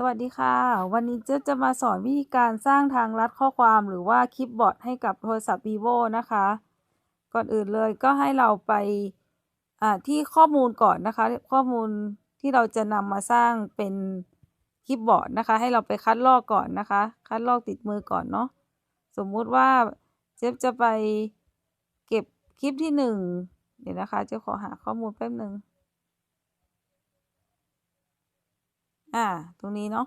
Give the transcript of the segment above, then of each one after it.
สวัสดีค่ะ วันนี้เจ๊จะมาสอนวิธีการสร้างทางลัดข้อความหรือว่าคลิปบอร์ดให้กับโทรศัพท์ vivo นะคะ ก่อนอื่นเลยก็ให้เราไปที่ข้อมูลก่อนนะคะ ข้อมูลที่เราจะนำมาสร้างเป็นคลิปบอร์ดนะคะ ให้เราไปคัดลอกก่อนนะคะ คัดลอกติดมือก่อนเนาะสมมุติว่าเจ๊จะไปเก็บคลิปที่หนึ่งเดี๋ยวนะคะเจ๊ขอหาข้อมูลแป๊บหนึ่ง อ่า ตรงนี้เนาะ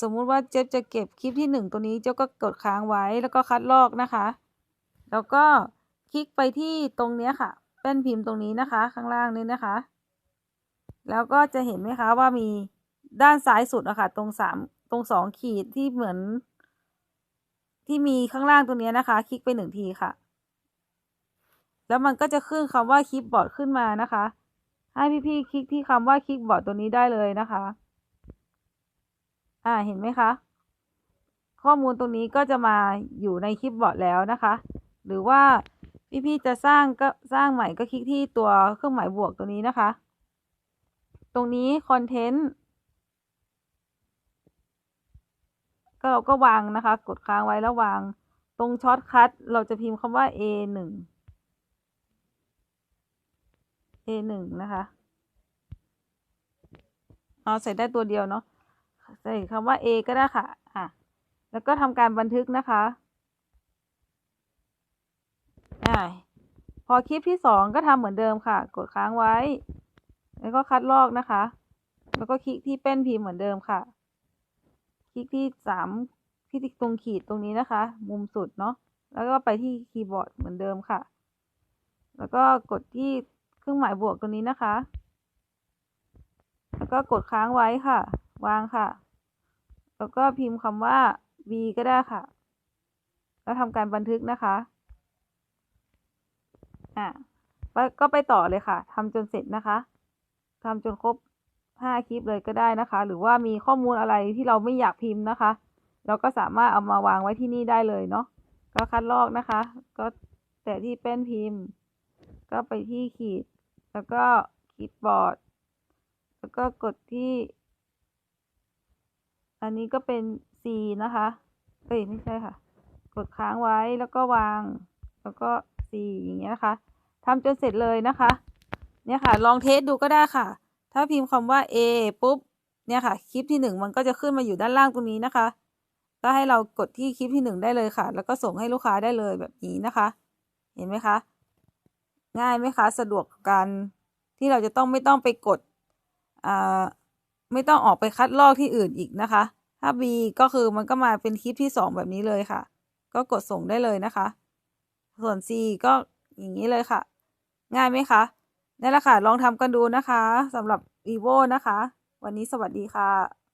สมมุติว่าเจ๊จะเก็บคลิปที่หนึ่งตัวนี้ เจ๊ก็กดค้างไว้แล้วก็คัดลอกนะคะ แล้วก็คลิกไปที่ตรงเนี้ยค่ะแป้นพิมพ์ตรงนี้นะคะ ข้างล่างนี้นะคะ แล้วก็จะเห็นไหมคะว่ามีด้านซ้ายสุดอะค่ะตรงสามตรงสองขีดที่เหมือน ที่มีข้างล่างตรงนี้นะคะ คลิกไปหนึ่งทีค่ะ แล้วมันก็จะขึ้นคำว่าคลิปบอร์ดขึ้นมานะคะ ให้พี่ๆคลิกที่คำว่าคลิกบอร์ดตัวนี้ได้เลยนะคะ อ่าเห็นไหมคะ ข้อมูลตรงนี้ก็จะมาอยู่ในคลิปบอร์ดแล้วนะคะ หรือว่าพี่ๆจะสร้างก็สร้างใหม่ก็คลิกที่ตัวเครื่องหมายบวกตัวนี้นะคะ ตรงนี้คอนเทนต์ก็เราก็วางนะคะ กดค้างไว้แล้ววาง ตรงช็อตคัทเราจะพิมพ์คำว่า A ห A หนึ่งนะคะเอาใส่ได้ตัวเดียวเนาะใส่คำว่า A ก็ได้ค่ะอะ แล้วก็ทำการบันทึกนะคะอ่าพอคลิปที่สองก็ทำเหมือนเดิมค่ะ กดค้างไว้ แล้วก็คัดลอกนะคะ แล้วก็คลิกที่เป็นพิมพ์เหมือนเดิมค่ะ คลิกที่สามที่ตรงขีดตรงนี้นะคะ มุมสุดเนาะแล้วก็ไปที่คีย์บอร์ดเหมือนเดิมค่ะ แล้วก็กดที่ เครื่องหมายบวกตรงนี้นะคะ แล้วก็กดค้างไว้ค่ะ วางค่ะ แล้วก็พิมพ์คำว่า v ก็ได้ค่ะ แล้วทำการบันทึกนะคะ อะก็ไปต่อเลยค่ะทำจนเสร็จนะคะทำจนครบห้าคลิปเลยก็ได้นะคะ หรือว่ามีข้อมูลอะไรที่เราไม่อยากพิมพ์นะคะ เราก็สามารถเอามาวางไว้ที่นี่ได้เลยเนาะก็คัดลอกนะคะ ก็แต่ที่แป้นพิมพ์ ก็ไปที่ขีด แล้วก็คีย์บอร์ด แล้วก็กดที่ อันนี้ก็เป็น C นะคะ เอ้ยไม่ใช่ค่ะ กดค้างไว้แล้วก็วาง แล้วก็ C อย่างเงี้ยนะคะทำจนเสร็จเลยนะคะ เนี่ยค่ะ ลองเทสดูก็ได้ค่ะ ถ้าพิมพ์คำว่า A ปุ๊บ เนี่ยค่ะ คลิปที่หนึ่งมันก็จะขึ้นมาอยู่ด้านล่างตรงนี้นะคะ ก็ให้เรากดที่คลิปที่หนึ่งได้เลยค่ะ แล้วก็ส่งให้ลูกค้าได้เลยแบบนี้นะคะ เห็นไหมคะ ง่ายไหมคะ สะดวกกันที่เราจะต้องไม่ต้องไปกดไม่ต้องออกไปคัดลอกที่อื่นอีกนะคะ ถ้า B ก็คือมันก็มาเป็นคลิปที่สองแบบนี้เลยค่ะ ก็กดส่งได้เลยนะคะ ส่วน C ก็อย่างนี้เลยค่ะ ง่ายไหมคะนั่นแหละค่ะ ลองทำกันดูนะคะสำหรับ vivo นะคะ วันนี้สวัสดีค่ะ